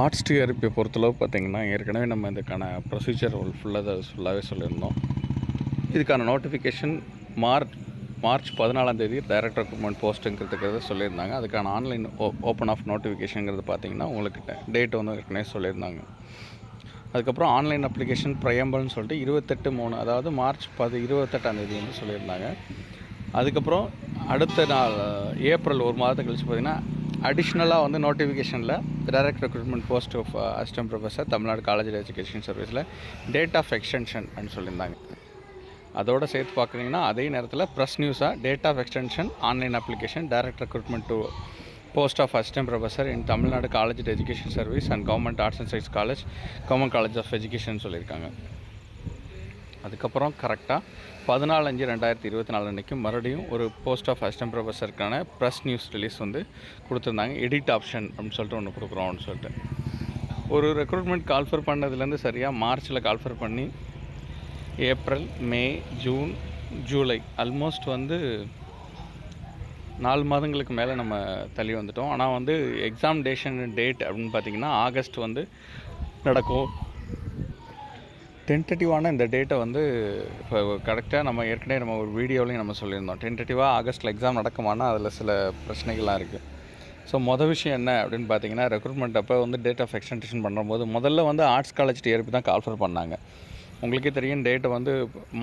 Arts TRP பொறுத்தளவு பார்த்தீங்கன்னா ஏற்கனவே நம்ம இதுக்கான ப்ரொசீஜர் ஃபுல்லாக ஃபுல்லாகவே சொல்லியிருந்தோம். இதுக்கான நோட்டிஃபிகேஷன் மார்ச் மார்ச் பதினாலாம் தேதி டைரக்ட் ரெக்ரூட்மெண்ட் போஸ்ட்டுங்கிறதுக்கு சொல்லியிருந்தாங்க. அதுக்கான ஆன்லைன் ஓ ஓப்பன் ஆஃப் நோட்டிஃபிகேஷனுங்கிறது பார்த்தீங்கன்னா உங்களுக்கு டேட் வந்து ஏற்கனவே சொல்லியிருந்தாங்க. அதுக்கப்புறம் ஆன்லைன் அப்ளிகேஷன் ப்ரையம்பல்னு சொல்லிட்டு இருபத்தெட்டு மூணு அதாவது மார்ச் பது இருபத்தெட்டாம் தேதி வந்து சொல்லியிருந்தாங்க. அதுக்கப்புறம் அடுத்த நாள் ஏப்ரல் ஒரு மாதத்தை கழித்து பார்த்தீங்கன்னா அடிஷ்னலாக வந்து நோட்டிஃபிகேஷனில் direct recruitment post of assistant professor Tamil Nadu college education சர்வீஸில் டேட் ஆஃப் எக்ஸ்டென்ஷன் அப்படின்னு சொல்லியிருந்தாங்க. அதோட சேர்த்து பார்க்குறீங்கன்னா அதே நேரத்தில் ப்ரெஸ் நியூஸாக date of extension online application direct recruitment to post of assistant professor in Tamil Nadu college education service and government arts and science college government college of education சொல்லியிருக்காங்க. அதுக்கப்புறம் கரெக்டாக பதினாலு அஞ்சு ரெண்டாயிரத்தி இருபத்தி நாலு அன்றைக்கி மறுபடியும் ஒரு போஸ்ட் ஆஃப் அசிஸ்டன்ட் ப்ரொஃபஸருக்கான ப்ரெஸ் நியூஸ் ரிலீஸ் வந்து கொடுத்துருந்தாங்க. எடிட் ஆப்ஷன் அப்படின்னு சொல்லிட்டு ஒன்று கொடுக்குறோம் அப்படின்னு சொல்லிட்டு. ஒரு ரெக்ரூட்மெண்ட் கால்ஃபர் பண்ணதுலேருந்து சரியாக மார்ச்சில் கால்ஃபர் பண்ணி April May June July almost வந்து நாலு மாதங்களுக்கு மேலே நம்ம தள்ளி வந்துட்டோம். ஆனால் வந்து எக்ஸாம் டேஷன் டேட் அப்படின்னு பார்த்தீங்கன்னா ஆகஸ்ட் வந்து நடக்கும். டென்டேட்டிவான இந்த டேட்டை வந்து இப்போ கரெக்டாக நம்ம ஏற்கனவே நம்ம ஒரு வீடியோலையும் நம்ம சொல்லியிருந்தோம். டென்டேட்டிவாக ஆகஸ்ட்டில் எக்ஸாம் நடக்குமானா அதில் சில பிரச்சனைகள்லாம் இருக்குது ஸோ மொதல் விஷயம் என்ன அப்படின்னு பார்த்தீங்கன்னா ரெக்ரூட்மெண்ட் அப்போ வந்து டேட் ஆஃப் எக்ஸ்டென்டேஷன் பண்ணும்போது முதல்ல வந்து ஆர்ட்ஸ் காலேஜ் டிஆர்பி தான் கால்ஃபர் பண்ணாங்க. உங்களுக்கே தெரியும் டேட்டை வந்து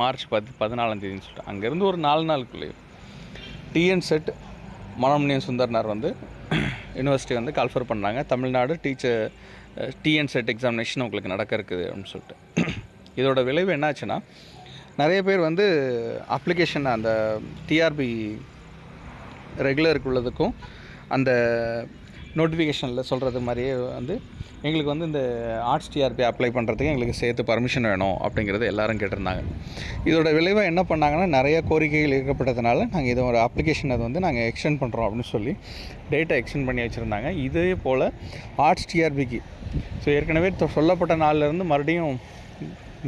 மார்ச் பத்து பதினாலாந்தேதின்னு சொல்லிட்டு. அங்கேருந்து ஒரு நாலு நாளுக்குள்ளேயே டிஎன் செட் மனோமணியன் சுந்தர்னார் வந்து யூனிவர்சிட்டி வந்து கால்ஃபர் பண்ணாங்க. Tamil Nadu teacher TN SET examination உங்களுக்கு நடக்க இருக்குது அப்படின்னு சொல்லிட்டு. இதோட விளைவு என்னாச்சுன்னா நிறைய பேர் வந்து அப்ளிகேஷன் அந்த டிஆர்பி ரெகுலருக்கு உள்ளதுக்கும் அந்த நோட்டிஃபிகேஷனில் சொல்கிறது மாதிரியே வந்து எங்களுக்கு வந்து இந்த ஆர்ட்ஸ் டிஆர்பி அப்ளை பண்ணுறதுக்கு எங்களுக்கு சேர்த்து பர்மிஷன் வேணும் அப்படிங்கிறது எல்லாரும் கேட்டிருந்தாங்க. இதோட விளைவாக என்ன பண்ணாங்கன்னா நிறைய கோரிக்கைகள் இருக்கப்பட்டதுனால நாங்கள் இதை ஒரு அப்ளிகேஷன் அதை வந்து நாங்கள் எக்ஸ்டெண்ட் பண்ணுறோம் அப்படின்னு சொல்லி டேட்டை எக்ஸ்டெண்ட் பண்ணி வச்சுருந்தாங்க. இதே போல் ஆர்ட்ஸ் டிஆர்பிக்கு ஸோ ஏற்கனவே சொல்லப்பட்ட நாள்லேருந்து மறுபடியும்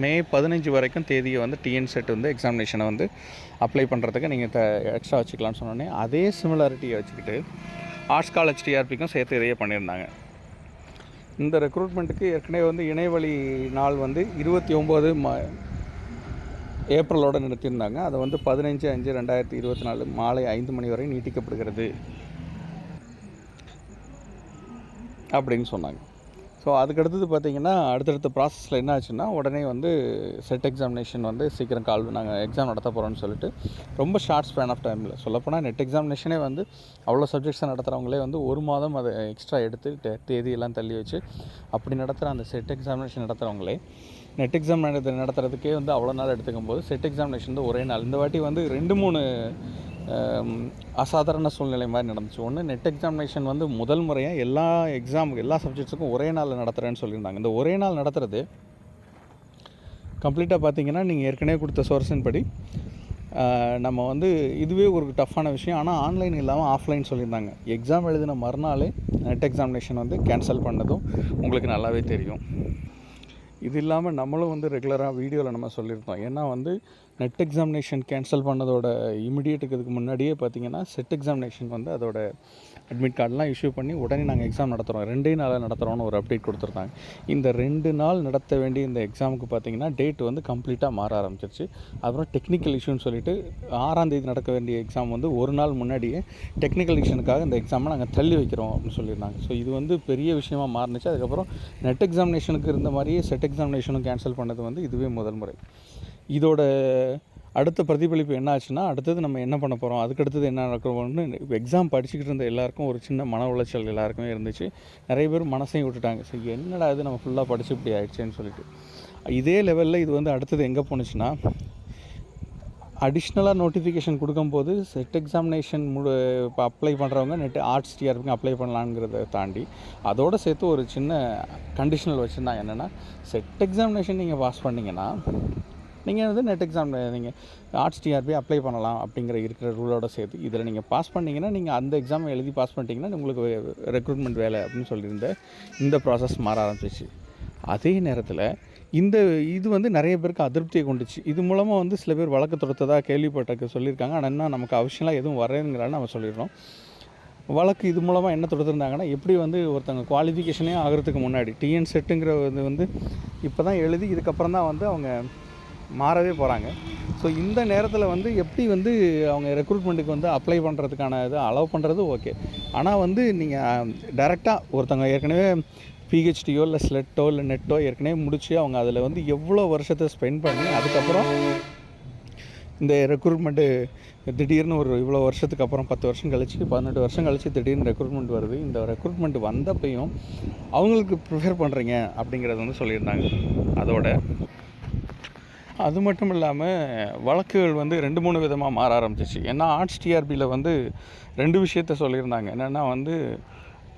மே பதினஞ்சு வரைக்கும் தேதியை வந்து டிஎன் செட் வந்து எக்ஸாமினேஷனை வந்து அப்ளை பண்ணுறதுக்கு நீங்கள் த எக்ஸ்ட்ரா வச்சுக்கலாம்னு சொன்னோடனே அதே சிமிலாரிட்டியை வச்சுக்கிட்டு ஆர்ட்ஸ் காலேஜ் டிஆர்பிக்கும் சேர்த்து இதையே பண்ணியிருந்தாங்க. இந்த ரெக்ரூட்மெண்ட்டுக்கு ஏற்கனவே வந்து இணையவழி நாள் வந்து இருபத்தி ஒம்பது மா ஏப்ரலோடு நிறுத்தியிருந்தாங்க. அதை வந்து பதினஞ்சு அஞ்சு ரெண்டாயிரத்தி இருபத்தி நாலு மாலை ஐந்து மணி வரை நீட்டிக்கப்படுகிறது. அப்படின்னு சொன்னாங்க. ஸோ அதுக்கடுத்தது பார்த்தீங்கன்னா அடுத்தடுத்த ப்ராசஸில் என்ன ஆச்சுன்னா உடனே வந்து செட் எக்ஸாமினேஷன் வந்து சீக்கிரம் கால் நாங்கள் எக்ஸாம் நடத்த போகிறோம்னு சொல்லிட்டு ரொம்ப ஷார்ட் ஸ்பேன் ஆஃப் டைமில் சொல்லப்போனால் நெட் எக்ஸாமினேஷனே வந்து அவ்வளோ சப்ஜெக்ட்ஸை நடத்துகிறவங்களே வந்து ஒரு மாதம் அதை எக்ஸ்ட்ரா எடுத்து தே- தேதியெல்லாம் தள்ளி வச்சு அப்படி நடத்துகிற அந்த செட் எக்ஸாமினேஷன் நடத்துகிறவங்களே நெட் எக்ஸாம் நடத்த நடத்துறதுக்கே வந்து அவ்வளோ நாள் எடுத்துக்கும் போது செட் எக்ஸாமினேஷன் வந்து ஒரே நாள். இந்த வாட்டி வந்து ரெண்டு மூணு அசாதாரண சூழ்நிலை மாதிரி நடந்துச்சு. ஒன்று நெட் எக்ஸாமினேஷன் வந்து முதல் முறையாக எல்லா எக்ஸாம் எல்லா சப்ஜெக்ட்ஸுக்கும் ஒரே நாளில் நடத்துகிறேன்னு சொல்லியிருந்தாங்க. இந்த ஒரே நாள் நடத்துகிறது கம்ப்ளீட்டாக பார்த்தீங்கன்னா நீங்கள் ஏற்கனவே கொடுத்த சோர்ஸின் படி நம்ம வந்து இதுவே ஒரு டஃப்பான விஷயம். ஆனால் ஆன்லைன் இல்லாமல் ஆஃப்லைன் சொல்லியிருந்தாங்க. எக்ஸாம் எழுதின மறுநாளே நெட் எக்ஸாமினேஷன் வந்து கேன்சல் பண்ணதும் உங்களுக்கு நல்லாவே தெரியும். இது இல்லாமல் நம்மளும் வந்து ரெகுலராக வீடியோவில் நம்ம சொல்லியிருந்தோம். ஏன்னா வந்து நெட் எக்ஸாமினேஷன் கேன்சல் பண்ணதோட இமிடியேட்டுக்கு இதுக்கு முன்னாடியே பார்த்தீங்கன்னா செட் எக்ஸாமினேஷன் வந்து அதோட அட்மிட் கார்டெலாம் இஷ்யூ பண்ணி உடனே நாங்கள் எக்ஸாம் நடத்துகிறோம் ரெண்டே நாளாக நடத்துகிறோன்னு ஒரு அப்டேட் கொடுத்துருந்தாங்க. இந்த ரெண்டு நாள் நடத்த வேண்டிய இந்த எக்ஸாமுக்கு பார்த்தீங்கன்னா டேட் வந்து கம்ப்ளீட்டாக மாற ஆரம்பிச்சிருச்சு. அப்புறம் டெக்னிக்கல் இஷ்யூன்னு சொல்லிட்டு ஆறாந்தேதி நடக்க வேண்டிய எக்ஸாம் வந்து ஒரு நாள் முன்னாடியே டெக்னிக்கல் இஷ்யூனுக்காக இந்த எக்ஸாமை நாங்கள் தள்ளி வைக்கிறோம் அப்படின்னு சொல்லியிருந்தாங்க. ஸோ இது வந்து பெரிய விஷயமா மாறுனுச்சு. அதுக்கப்புறம் நெட் எக்ஸாமினேஷனுக்கு இருந்த மாதிரியே செட் எக்ஸாமினேஷனும் கேன்சல் பண்ணது வந்து இதுவே முதல் முறை. இதோட அடுத்த பிரதிபலிப்பு என்ன ஆச்சுன்னா அடுத்தது நம்ம என்ன பண்ண போகிறோம் அதுக்கடுத்தது என்ன நடக்கிறோம்னு எக்ஸாம் படிச்சுக்கிட்டு இருந்த எல்லாருக்கும் ஒரு சின்ன மன உளைச்சல் எல்லாருக்குமே இருந்துச்சு. நிறைய பேர் மனசையும் விட்டுட்டாங்க. சரி என்னடா இது? நம்ம ஃபுல்லாக படிச்சு இப்படி ஆயிடுச்சேன்னு சொல்லிட்டு. இதே லெவலில் இது வந்து அடுத்தது எங்கே போணுச்சுன்னா அடிஷ்னலாக நோட்டிஃபிகேஷன் கொடுக்கும்போது செட் எக்ஸாமினேஷன் முழு இப்போ அப்ளை பண்ணுறவங்க நெட் ஆர்ட்ஸ் டிஆர்பிக்கு அப்ளை பண்ணலாங்கிறத தாண்டி அதோடு சேர்த்து ஒரு சின்ன கண்டிஷனல் வச்சுருந்தாங்க. என்னென்னா செட் எக்ஸாமினேஷன் நீங்கள் பாஸ் பண்ணிங்கன்னா நீங்கள் வந்து நெட் எக்ஸாம் நீங்கள் ஆர்ட்ஸ் டிஆர்பி அப்ளை பண்ணலாம் அப்படிங்கிற இருக்கிற ரூலோட சேர்த்து இதில் நீங்கள் பாஸ் பண்ணீங்கன்னா நீங்கள் அந்த எக்ஸாம் எழுதி பாஸ் பண்ணிட்டீங்கன்னா உங்களுக்கு ரெக்ரூட்மெண்ட் வேலை அப்படின்னு சொல்லியிருந்த இந்த ப்ராசஸ் மாற ஆரம்பிச்சிச்சு. அதே நேரத்தில் இந்த இது வந்து நிறைய பேருக்கு அதிருப்தியை கொண்டுச்சு. இது மூலமாக வந்து சில பேர் வழக்கு தொடுத்ததாக கேள்விப்பட்ட சொல்லியிருக்காங்க. ஆனால் இன்னும் நமக்கு அவசியம்லாம் எதுவும் வரேங்கிறான்னு நம்ம சொல்லிடுறோம். வழக்கு இது மூலமாக என்ன தொடுத்திருந்தாங்கன்னா எப்படி வந்து ஒருத்தவங்க குவாலிஃபிகேஷனே ஆகிறதுக்கு முன்னாடி டிஎன் செட்டுங்கிற இது வந்து இப்போ தான் எழுதி இதுக்கப்புறம் தான் வந்து அவங்க மாறவே போகிறாங்க ஸோ இந்த நேரத்தில் வந்து எப்படி வந்து அவங்க ரெக்ரூட்மெண்ட்டுக்கு வந்து அப்ளை பண்ணுறதுக்கான இது அலோவ் பண்ணுறது ஓகே ஆனால் வந்து நீங்கள் டைரெக்டாக ஒருத்தவங்க ஏற்கனவே பிஹெச்டியோ இல்லை ஸ்லெட்டோ இல்லை நெட்டோ ஏற்கனவே முடிச்சு அவங்க அதில் வந்து எவ்வளோ வருஷத்தை ஸ்பெண்ட் பண்ணி அதுக்கப்புறம் இந்த ரெக்ரூட்மெண்ட்டு திடீர்னு ஒரு இவ்வளோ வருஷத்துக்கு அப்புறம் பத்து வருஷம் கழிச்சு பதினெட்டு வருஷம் கழிச்சு திடீர்னு ரெக்ரூட்மெண்ட் வருது. இந்த ரெக்ரூட்மெண்ட் வந்தப்பையும் அவங்களுக்கு ப்ரிஃபேர் பண்ணுறீங்க அப்படிங்கிறது வந்து சொல்லியிருந்தாங்க. அதோட அது மட்டும் இல்லாமல் வழக்குகள் வந்து ரெண்டு மூணு விதமாக மாற ஆரம்பிச்சிச்சு. ஏன்னா ஆர்ட்ஸ் டிஆர்பியில் வந்து ரெண்டு விஷயத்த சொல்லியிருந்தாங்க. என்னென்னா வந்து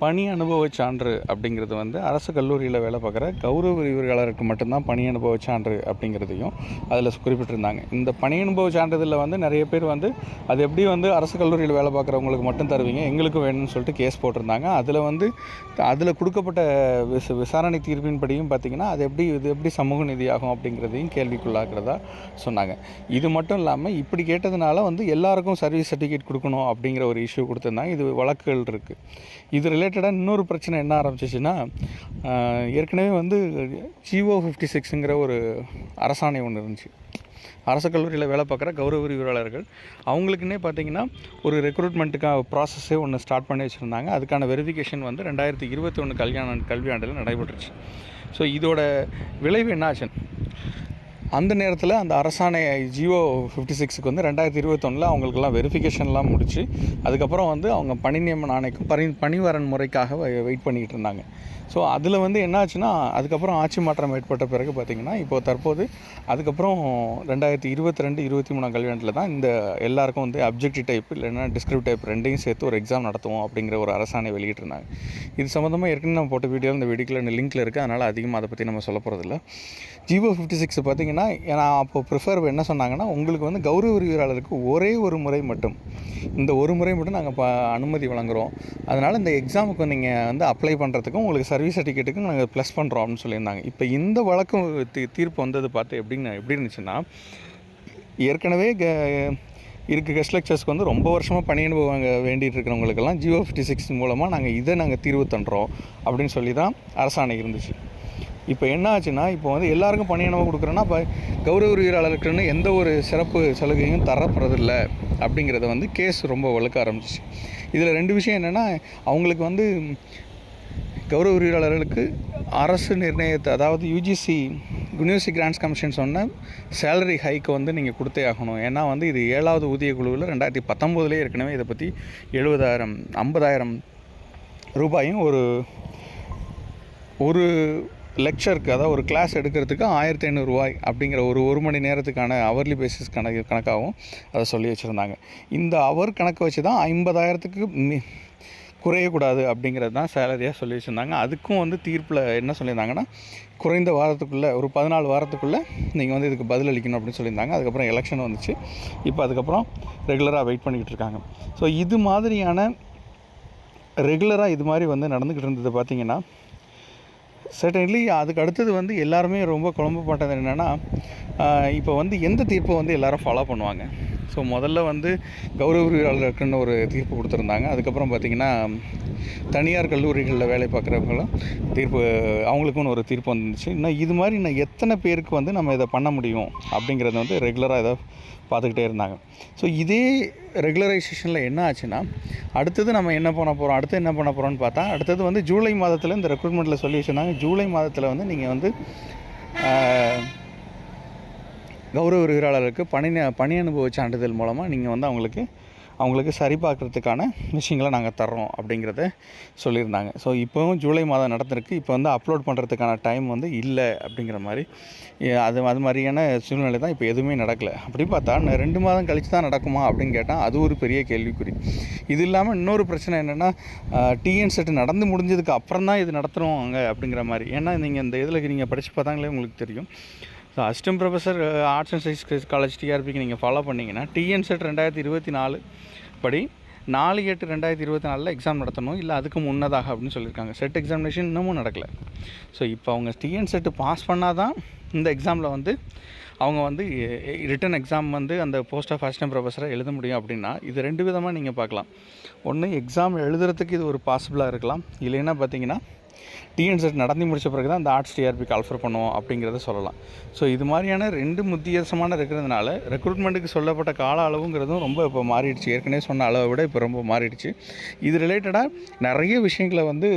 பணி அனுபவ சான்று அப்படிங்கிறது வந்து அரசு கல்லூரியில் வேலை பார்க்குற கௌரவ விரிவுரையாளருக்கு மட்டும்தான் பணி அனுபவ சான்று அப்படிங்கிறதையும் அதில் குறிப்பிட்டிருந்தாங்க. இந்த பணி அனுபவ சான்றிதழில் வந்து நிறைய பேர் வந்து அது எப்படி வந்து அரசு கல்லூரியில் வேலை பார்க்குறவங்களுக்கு மட்டும் தருவீங்க எங்களுக்கும் வேணும்னு சொல்லிட்டு கேஸ் போட்டிருந்தாங்க. அதில் வந்து அதில் கொடுக்கப்பட்ட விச விசாரணை தீர்ப்பின்படியும் பார்த்திங்கன்னா அது எப்படி இது எப்படி சமூக நிதியாகும் அப்படிங்கிறதையும் கேள்விக்குள்ளாகிறதா சொன்னாங்க. இது மட்டும் இல்லாமல் இப்படி கேட்டதுனால வந்து எல்லாருக்கும் சர்வீஸ் சர்டிஃபிகேட் கொடுக்கணும் அப்படிங்கிற ஒரு இஷ்யூ கொடுத்துருந்தாங்க. இது வழக்குகள் இருக்குது இது ரிலேட்டடாக இன்னொரு பிரச்சனை என்ன ஆரம்பிச்சிச்சுன்னா ஏற்கனவே வந்து ஜிஓ ஃபிஃப்டி சிக்ஸுங்கிற ஒரு அரசாணை ஒன்று இருந்துச்சு. அரசு கல்லூரியில் வேலை பார்க்குற கௌரவ விரிவாளர்கள் அவங்களுக்குன்னே பார்த்தீங்கன்னா ஒரு ரெக்ரூட்மெண்ட்டுக்காக ப்ராசஸே ஒன்று ஸ்டார்ட் பண்ணி வச்சுருந்தாங்க. அதுக்கான வெரிஃபிகேஷன் வந்து ரெண்டாயிரத்தி இருபத்தி ஒன்று கல்யாண கல்வியாண்டில் நடைபெற்றுச்சு. ஸோ இதோட விளைவு என்னாச்சு அந்த நேரத்தில் அந்த அரசாணை ஜியோ ஃபிஃப்டி சிக்ஸுக்கு வந்து ரெண்டாயிரத்தி இருபத்தொன்னில் அவங்களுக்கெல்லாம் வெரிஃபிகேஷன்லாம் முடிச்சு அதுக்கப்புறம் வந்து அவங்க பணி நியமன ஆணைக்கு பணி பணிவரன் முறைக்காக வெயிட் பண்ணிக்கிட்டு இருந்தாங்க. ஸோ அதில் வந்து என்னாச்சுன்னா அதுக்கப்புறம் ஆட்சி மாற்றம் ஏற்பட்ட பிறகு பார்த்திங்கன்னா இப்போ தற்போது அதுக்கப்புறம் ரெண்டாயிரத்தி இருபத்தி ரெண்டு இருபத்தி மூணாம் கல்வியாண்டில் தான் இந்த எல்லாருக்கும் வந்து அப்ஜெக்டிவ் டைப் இல்லைன்னா டிஸ்கிரிப் டைப் ரெண்டையும் சேர்த்து ஒரு எக்ஸாம் நடத்துவோம் அப்படிங்கிற ஒரு அரசாணை வெளியிட்டிருந்தாங்க. இது சம்மந்தமாக ஏற்கனவே நம்ம போட்ட வீடியோ இந்த வீடியோக்கில் லிங்க்கில் இருக்குது அதனால் அதிகமாக அதை பற்றி நம்ம சொல்ல போகிறதில்ல ஜிஓ ஃபிஃப்டி சிக்ஸ் பார்த்திங்கன்னா நான் அப்போ ப்ரிஃபர் என்ன சொன்னாங்கன்னா உங்களுக்கு வந்து கௌரவ விரிவுரையாளருக்கு ஒரே ஒரு முறை மட்டும். இந்த ஒரு முறை மட்டும் நாங்கள் ப அனுமதி வழங்குகிறோம் அதனால் இந்த எக்ஸாமுக்கு நீங்கள் வந்து அப்ளை பண்ணுறதுக்கும் உங்களுக்கு சர்வீஸ் சர்டிஃபிகேட்டுக்கும் நாங்கள் ப்ளஸ் பண்ணுறோம் அப்படின்னு சொல்லியிருந்தாங்க. இப்போ இந்த வழக்கு தீ தீர்ப்பு வந்தது பார்த்து எப்படின்னு எப்படி இருந்துச்சுன்னா ஏற்கனவே க இருக்க கெஸ்ட் லெக்சர்ஸ்க்கு வந்து ரொம்ப வருஷமாக பணி அனுபவம் வேண்டிகிட்டு இருக்கிறவங்களுக்கெல்லாம் ஜியோ ஃபிஃப்டி சிக்ஸ் மூலமாக நாங்கள் இதை நாங்கள் தீர்வு தண்டுறோம் அப்படின்னு சொல்லி தான் அரசாணை இருந்துச்சு. இப்போ என்ன ஆச்சுன்னா இப்போ வந்து எல்லாருக்கும் பணி அனுபவம் கொடுக்குறோன்னா இப்போ கௌரவ உயிராளர்களுக்குன்னு எந்த ஒரு சிறப்பு சலுகையும் தரப்படுறதில்ல அப்படிங்கிறத வந்து கேஸ் ரொம்ப வழுக்க ஆரம்பிச்சிச்சு. இதில் ரெண்டு விஷயம் என்னென்னா அவங்களுக்கு வந்து கௌரவ உரிமையாளர்களுக்கு அரசு நிர்ணயத்தை அதாவது UGC university grants commission salary salary ஹைக்கை வந்து நீங்கள் கொடுத்தே ஆகணும். ஏன்னா வந்து இது ஏழாவது ஊதிய குழுவில் ரெண்டாயிரத்தி பத்தொம்போதுலேயே ஏற்கனவே இதை பற்றி எழுபதாயிரம் ஐம்பதாயிரம் ரூபாயும் ஒரு ஒரு லெக்சருக்கு அதாவது ஒரு கிளாஸ் எடுக்கிறதுக்கு ஆயிரத்தி ஐநூறுரூவாய் அப்படிங்கிற ஒரு ஒரு மணி நேரத்துக்கான அவர்லி பேசிஸ் கணக்கு கணக்காகவும் அதை சொல்லி வச்சுருந்தாங்க. இந்த அவர் கணக்கு வச்சு தான் ஐம்பதாயிரத்துக்கு மி குறையக்கூடாது அப்படிங்கிறது தான் சேலரியாக சொல்லி வச்சுருந்தாங்க. அதுக்கும் வந்து தீர்ப்பில் என்ன சொல்லியிருந்தாங்கன்னா குறைந்த வாரத்துக்குள்ளே ஒரு பதினாலு வாரத்துக்குள்ளே நீங்கள் வந்து இதுக்கு பதில் அளிக்கணும் அப்படின்னு சொல்லியிருந்தாங்க. அதுக்கப்புறம் எலெக்ஷன் வந்துச்சு. இப்போ அதுக்கப்புறம் ரெகுலராக வெயிட் பண்ணிக்கிட்டு இருக்காங்க. ஸோ இது மாதிரியான ரெகுலராக இது மாதிரி வந்து நடந்துக்கிட்டு இருந்தது பார்த்திங்கன்னா சர்டன்லி அதுக்கு அடுத்தது வந்து எல்லாருமே ரொம்ப குழம்பப்பட்டது என்னென்னா இப்போ வந்து எந்த தீர்ப்பை வந்து எல்லாரும் ஃபாலோ பண்ணுவாங்க? ஸோ முதல்ல வந்து கௌரவ ஒரு தீர்ப்பு கொடுத்துருந்தாங்க. அதுக்கப்புறம் பார்த்திங்கன்னா தனியார் கல்லூரிகளில் வேலை பார்க்குறவங்களும் தீர்ப்பு அவங்களுக்குன்னு ஒரு தீர்ப்பு வந்துச்சு. இன்னும் இது மாதிரி இன்னும் எத்தனை பேருக்கு வந்து நம்ம இதை பண்ண முடியும் அப்படிங்கிறத வந்து ரெகுலராக இதை பார்த்துக்கிட்டே இருந்தாங்க. ஸோ இதே ரெகுலரைசேஷனில் என்ன ஆச்சுன்னா அடுத்தது நம்ம என்ன பண்ண போகிறோம் அடுத்து என்ன பண்ண போகிறோம்னு பார்த்தா அடுத்தது வந்து ஜூலை மாதத்தில் இந்த ரெக்ரூட்மெண்ட்டில் சொல்லி வச்சுருந்தாங்க ஜூலை மாதத்தில் வந்து நீங்கள் வந்து கௌரவ விரிவுரையாளருக்கு பணி பணி அனுபவ சான்றிதழ் மூலமாக நீங்கள் வந்து அவங்களுக்கு அவங்களுக்கு சரி பார்க்குறதுக்கான விஷயங்களை நாங்கள் தர்றோம் அப்படிங்கிறத சொல்லியிருந்தாங்க. ஸோ இப்போவும் ஜூலை மாதம் நடந்திருக்கு. இப்போ வந்து அப்லோட் பண்ணுறதுக்கான டைம் வந்து இல்லை அப்படிங்கிற மாதிரி அது அது மாதிரியான சூழ்நிலை தான் இப்போ எதுவுமே நடக்கலை. அப்படி பார்த்தா இன்னும் ரெண்டு மாதம் கழித்து தான் நடக்குமா அப்படின்னு கேட்டால் அது ஒரு பெரிய கேள்விக்குறி. இது இல்லாமல் இன்னொரு பிரச்சனை என்னென்னா டிஎன் செட் நடந்து முடிஞ்சதுக்கு அப்புறம் தான் இது நடத்துகிறோம் அப்படிங்கிற மாதிரி. ஏன்னா நீங்கள் இந்த இதில் நீங்கள் படித்து பார்த்தாங்களே உங்களுக்கு தெரியும். So assistant professor arts and science college டிஆர்பிக்கு நீங்கள் ஃபாலோ பண்ணிங்கன்னா டிஎன்செட் ரெண்டாயிரத்தி இருபத்தி நாலு படி நாலு எட்டு ரெண்டாயிரத்தி இருபத்தி நாலில் எக்ஸாம் நடத்தணும். இல்லை அதுக்கு முன்னதாக அப்படின்னு சொல்லியிருக்காங்க. செட் எக்ஸாமினேஷன் இன்னமும் நடக்கலை. ஸோ இப்போ அவங்க டிஎன் செட்டு பாஸ் பண்ணால் தான் இந்த எக்ஸாமில் வந்து அவங்க வந்து ரிட்டன் எக்ஸாம் வந்து அந்த போஸ்ட் ஆஃப் அசிஸ்டன்ட் ப்ரொஃபஸரை எழுத முடியும் அப்படின்னா இது ரெண்டு விதமாக நீங்கள் பார்க்கலாம். ஒன்று எக்ஸாம் எழுதுறதுக்கு இது ஒரு பாசிபிளாக இருக்கலாம். இல்லைன்னா பார்த்தீங்கன்னா டிஎன்செட் நடந்து முடிச்ச பிறகு தான் அந்த ஆர்ட்ஸ் டிஆர்பி கால்ஃபர் பண்ணுவோம் அப்படிங்கிறத சொல்லலாம். ஸோ இது மாதிரியான ரெண்டு முத்தியாசமான இருக்கிறதுனால ரெக்ரூட்மெண்ட்டுக்கு சொல்லப்பட்ட கால அளவுங்கிறதும் ரொம்ப இப்போ மாறிடுச்சு. ஏற்கனவே சொன்ன அளவை விட இப்போ ரொம்ப மாறிடுச்சு. இது ரிலேட்டடாக நிறைய விஷயங்களை வந்து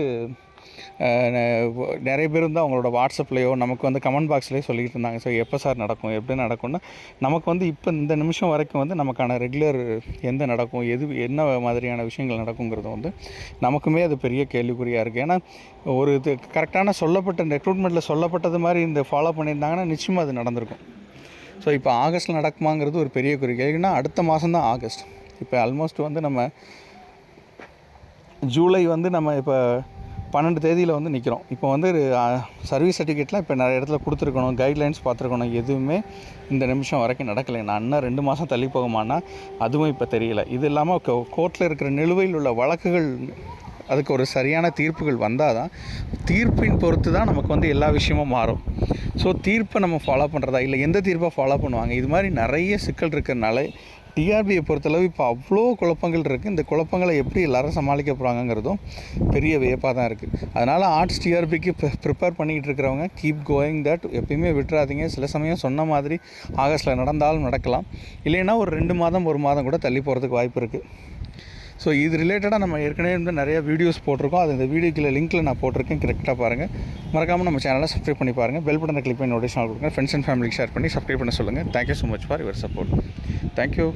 நிறைய பேர் வந்து அவங்களோட வாட்ஸ்அப்லேயோ நமக்கு வந்து கமெண்ட் பாக்ஸ்லேயோ சொல்லிக்கிட்டு இருந்தாங்க. ஸோ எப்போ சார் நடக்கும்? எப்படி நடக்கும்னா? நமக்கு வந்து இப்போ இந்த நிமிஷம் வரைக்கும் வந்து நமக்கான ரெகுலர் எந்த நடக்கும்? எது என்ன மாதிரியான விஷயங்கள் நடக்குங்கிறது வந்து நமக்குமே அது பெரிய கேள்விக்குறியாக இருக்குது ஏன்னா ஒரு இது கரெக்டான சொல்லப்பட்ட ரெக்ரூட்மெண்ட்டில் சொல்லப்பட்டது மாதிரி இந்த ஃபாலோ பண்ணியிருந்தாங்கன்னா நிச்சயமாக அது நடந்திருக்கும். ஸோ இப்போ ஆகஸ்ட்டில் நடக்குமாங்கிறது ஒரு பெரிய குறி ஏன்னா அடுத்த மாதம் தான் ஆகஸ்ட். இப்போ ஆல்மோஸ்ட் வந்து நம்ம ஜூலை வந்து நம்ம இப்போ பன்னெண்டு தேதியில் வந்து நிற்கிறோம் இப்போ வந்து சர்வீஸ் சர்டிஃபிகேட்லாம் இப்போ நிறைய இடத்துல கொடுத்துருக்கணும். கைட்லைன்ஸ் பார்த்துருக்கணும். எதுவுமே இந்த நிமிஷம் வரைக்கும் நடக்கலை. நான் இன்னும் ரெண்டு மாதம் தள்ளி போகுமானா அதுவும் இப்போ தெரியல. இது இல்லாமல் கோர்ட்டில் இருக்கிற நிலுவையில் உள்ள வழக்குகள் அதுக்கு ஒரு சரியான தீர்ப்புகள் வந்தால் தான் தீர்ப்பின் பொறுத்து தான் நமக்கு வந்து எல்லா விஷயமும் மாறும். ஸோ தீர்ப்பை நம்ம ஃபாலோ பண்ணுறதா இல்லை எந்த தீர்ப்பை ஃபாலோ பண்ணுவாங்க? இது மாதிரி நிறைய சிக்கல் இருக்கிறனால டிஆர்பியை பொறுத்தளவு இப்போ அவ்வளோ குழப்பங்கள் இருக்குது இந்த குழப்பங்களை எப்படி எல்லாரும் சமாளிக்க போகிறாங்கங்கிறதும் பெரிய வியப்பாக தான் இருக்குது அதனால் ஆர்ட்ஸ் டிஆர்பிக்கு ப்ரிப்பேர் பண்ணிக்கிட்டு இருக்கிறவங்க கீப் கோயிங் தட் எப்பயுமே விட்டுறாதீங்க. சில சமயம் சொன்ன மாதிரி ஆகஸ்ட்டில் நடந்தாலும் நடக்கலாம். இல்லைன்னா ஒரு ரெண்டு மாதம் ஒரு மாதம் கூட தள்ளி போகிறதுக்கு வாய்ப்பு இருக்குது ஸோ இது ரிலேட்டடாக நம்ம ஏற்கனவே வந்து நிறைய வீடியோஸ் போட்டிருக்கோம். அது இந்த வீடியோக்கில் லிங்க்கில் நான் போட்டிருக்கேன். கரெக்டாக பாருங்கள் மறக்காமல் நம்ம சேனலை சப்ஸ்கிரைப் பண்ணி பாருங்கள் பெல் பட்டனை கிளிக் பண்ணி நோட்டிஃபிகேஷன் கொடுங்க. ஃப்ரெண்ட்ஸ் அண்ட் ஃபேமிலிக்கு ஷேர் பண்ணி சப்ஸ்கிரைப் பண்ண சொல்லுங்கள் thank you so much for your support thank you